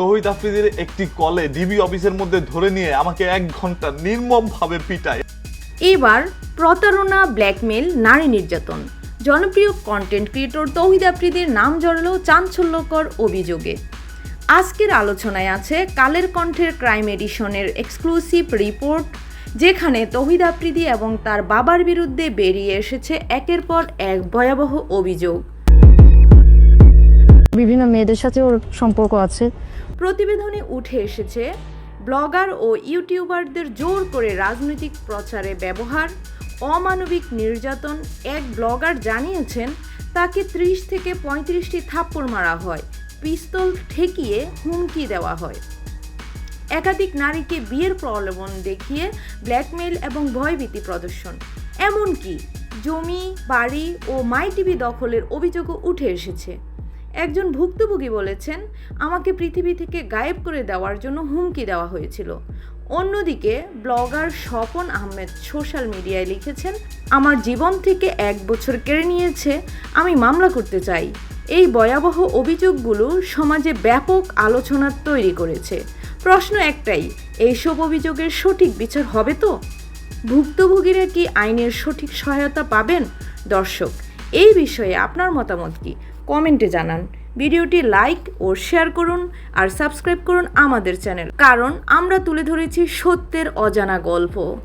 তহিদ আফ্রিদির একটি কলে ডিবি অফিসের মধ্যে ধরে নিয়ে আমাকে এক ঘণ্টা নির্মম ভাবে পিটায়। এবার প্রতারণা ব্ল্যাকমেল নারী নির্যাতন। জনপ্রিয় কন্টেন্ট ক্রিয়েটর তৌহিদ আফ্রিদির নাম জড়ালো চাঞ্চল্যকর অভিযোগে। আজকের আলোচনায় আছে কালের কণ্ঠের ক্রাইম এডিশনের এক্সক্লুসিভ রিপোর্ট যেখানে তৌহিদ আফ্রিদি এবং তার বাবার বিরুদ্ধে বেরিয়ে এসেছে একের পর এক ভয়াবহ অভিযোগ। বিভিন্ন মেয়েদের সাথে ওর সম্পর্ক আছে। প্রতিবেদনে উঠে এসেছে, ব্লগার ও ইউটিউবারদের জোর করে রাজনৈতিক প্রচারে ব্যবহার, অমানবিক নির্যাতন, এক ব্লগার জানিয়েছেন, তাকে ত্রিশ থেকে পঁয়ত্রিশটি থাপ্পড় মারা হয়, পিস্তল ঠেকিয়ে হুমকি দেওয়া হয়। একাধিক নারীকে বিয়ের প্রলোভন দেখিয়ে ব্ল্যাকমেল এবং ভয়ভীতি প্রদর্শন। এমনকি জমি, বাড়ি ও মাই টিভি দখলের অভিযোগও উঠে এসেছে। একজন ভুক্তভোগী বলেছেন, আমাকে পৃথিবী থেকে গায়েব করে দেওয়ার জন্য হুমকি দেওয়া হয়েছিল। অন্যদিকে ব্লগার স্বপন আহমেদ সোশ্যাল মিডিয়ায় লিখেছেন, আমার জীবন থেকে এক বছর কেড়ে নিয়েছে, আমি মামলা করতে চাই। এই ভয়াবহ অভিযোগগুলো সমাজে ব্যাপক আলোচনা তৈরি করেছে। প্রশ্ন একটাই, এইসব অভিযোগের সঠিক বিচার হবে তো? ভুক্তভোগীরা কি আইনের সঠিক সহায়তা পাবেন? দর্শক এই বিষয়ে আপনার মতামত কি? কমেন্টে জানান। ভিডিওটি লাইক ও শেয়ার করুন আর সাবস্ক্রাইব করুন আমাদের চ্যানেল। কারণ আমরা তুলে ধরেছি সত্যের অজানা গল্প।